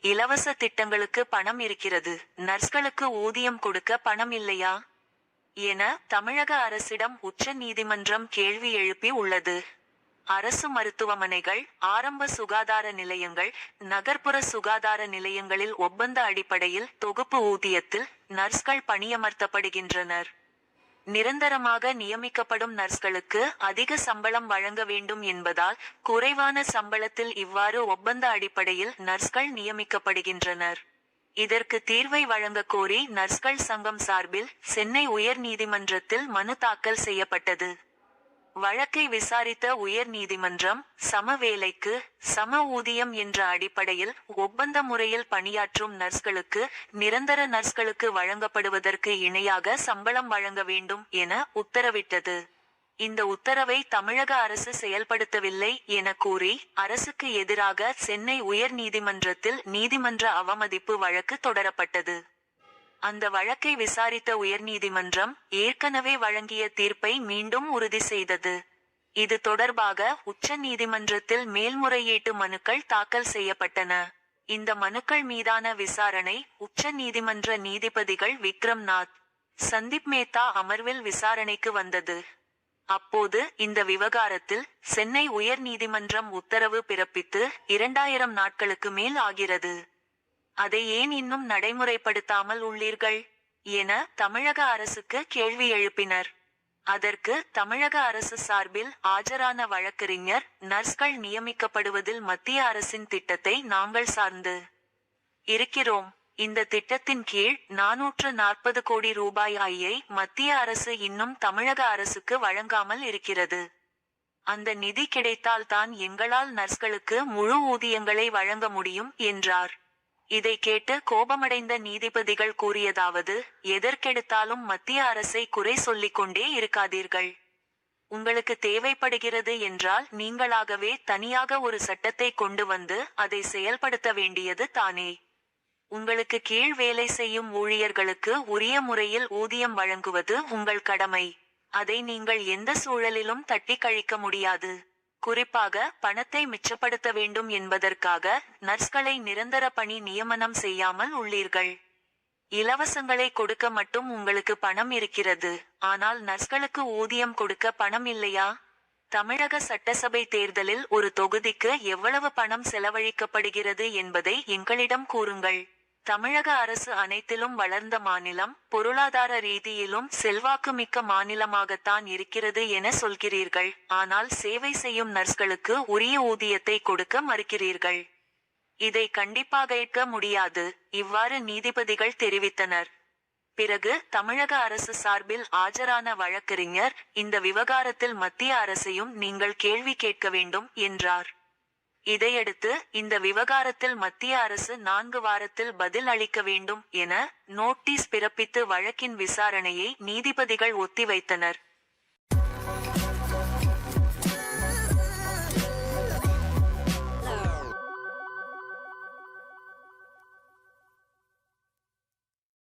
இலவச திட்டங்களுக்கு பணம் இருக்கிறது. நர்ஸ்களுக்கு ஊதியம் கொடுக்க பணம் இல்லையா? என தமிழக அரசிடம் உச்ச நீதிமன்றம் கேள்வி எழுப்பி உள்ளது. அரசு மருத்துவமனைகள் ஆரம்ப சுகாதார நிலையங்கள் நகர்ப்புற சுகாதார நிலையங்களில் ஒப்பந்த அடிப்படையில் தொகுப்பு ஊதியத்தில் நர்ஸ்கள் பணியமர்த்தப்படுகின்றனர். நிரந்தரமாக நியமிக்கப்படும் நர்ஸ்களுக்கு அதிக சம்பளம் வழங்க வேண்டும் என்பதால் குறைவான சம்பளத்தில் இவ்வாறு ஒப்பந்த அடிப்படையில் நர்ஸ்கள் நியமிக்கப்படுகின்றனர். இதற்கு தீர்வை வழங்க கோரி நர்ஸ்கள் சங்கம் சார்பில் சென்னை உயர் நீதிமன்றத்தில் மனு தாக்கல் செய்யப்பட்டது. வழக்கை விசாரித்த உயர் நீதிமன்றம் சம வேலைக்கு சம ஊதியம் என்ற அடிப்படையில் ஒப்பந்த முறையில் பணியாற்றும் நர்ஸ்களுக்கு நிரந்தர நர்ஸ்களுக்கு வழங்கப்படுவதற்கு இணையாக சம்பளம் வழங்க வேண்டும் என உத்தரவிட்டது. இந்த உத்தரவை தமிழக அரசு செயல்படுத்தவில்லை என கூறி அரசுக்கு எதிராக சென்னை உயர் நீதிமன்றத்தில் நீதிமன்ற அவமதிப்பு வழக்கு தொடரப்பட்டது. அந்த வழக்கை விசாரித்த உயர்நீதிமன்றம் ஏற்கனவே வழங்கிய தீர்ப்பை மீண்டும் உறுதி செய்தது. இது தொடர்பாக உச்ச நீதிமன்றத்தில் மேல்முறையீட்டு மனுக்கள் தாக்கல் செய்யப்பட்டன. இந்த மனுக்கள் மீதான விசாரணை உச்ச நீதிமன்ற நீதிபதிகள் விக்ரம் நாத் சந்தீப் மேத்தா அமர்வில் விசாரணைக்கு வந்தது. அப்போது இந்த விவகாரத்தில் சென்னை உயர் நீதிமன்றம் உத்தரவு பிறப்பித்து இரண்டாயிரம் நாட்களுக்கு மேல் ஆகிறது. அதை ஏன் இன்னும் நடைமுறைப்படுத்தாமல் உள்ளீர்கள்? என தமிழக அரசுக்கு கேள்வி எழுப்பினர். அதற்கு தமிழக அரசு சார்பில் ஆஜரான வழக்கறிஞர் நர்ஸ்கள் நியமிக்கப்படுவதில் மத்திய அரசின் திட்டத்தை நாங்கள் சார்ந்து இருக்கிறோம். இந்த திட்டத்தின் கீழ் நானூற்று நாற்பது கோடி ரூபாய் ஆயை மத்திய அரசு இன்னும் தமிழக அரசுக்கு வழங்காமல் இருக்கிறது. அந்த நிதி கிடைத்தால் தான் எங்களால் நர்ஸ்களுக்கு முழு ஊதியங்களை வழங்க முடியும் என்றார். இதை கேட்டு கோபமடைந்த நீதிபதிகள் கூறியதாவது எதற்கெடுத்தாலும் மத்திய அரசை குறை சொல்லிக் கொண்டே இருக்காதீர்கள். உங்களுக்கு தேவைப்படுகிறது என்றால் நீங்களாகவே தனியாக ஒரு சட்டத்தை கொண்டு வந்து அதை செயல்படுத்த வேண்டியது தானே. உங்களுக்கு கீழ் வேலை செய்யும் ஊழியர்களுக்கு உரிய முறையில் ஊதியம் வழங்குவது உங்கள் கடமை. அதை நீங்கள் எந்த சூழலிலும் தட்டி கழிக்க முடியாது. குறிப்பாக பணத்தை மிச்சப்படுத்த வேண்டும் என்பதற்காக நர்ஸ்களை நிரந்தர பணி நியமனம் செய்யாமல் உள்ளீர்கள். இலவசங்களை கொடுக்க மட்டும் உங்களுக்கு பணம் இருக்கிறது. ஆனால் நர்ஸ்களுக்கு ஊதியம் கொடுக்க பணம் இல்லையா? தமிழக சட்டசபை தேர்தலில் ஒரு தொகுதிக்கு எவ்வளவு பணம் செலவழிக்கப்படுகிறது என்பதை எங்களிடம் கூறுங்கள். தமிழக அரசு அனைத்திலும் வளர்ந்த மாநிலம் பொருளாதார ரீதியிலும் செல்வாக்கு மிக்க மாநிலமாகத்தான் இருக்கிறது என சொல்கிறீர்கள். ஆனால் சேவை செய்யும் நர்ஸ்களுக்கு உரிய ஊதியத்தை கொடுக்க மறுக்கிறீர்கள். இதை கண்டிப்பாக ஏற்க முடியாது இவ்வாறு நீதிபதிகள் தெரிவித்தனர். பிறகு தமிழக அரசு சார்பில் ஆஜரான வழக்கறிஞர் இந்த விவகாரத்தில் மத்திய அரசையும் நீங்கள் கேள்வி கேட்க வேண்டும் என்றார். இதையடுத்து இந்த விவகாரத்தில் மத்திய அரசு நான்கு வாரத்தில் பதில் அளிக்க வேண்டும் என நோட்டீஸ் பிறப்பித்து வழக்கின் விசாரணையை நீதிபதிகள் ஒத்திவைத்தனர்.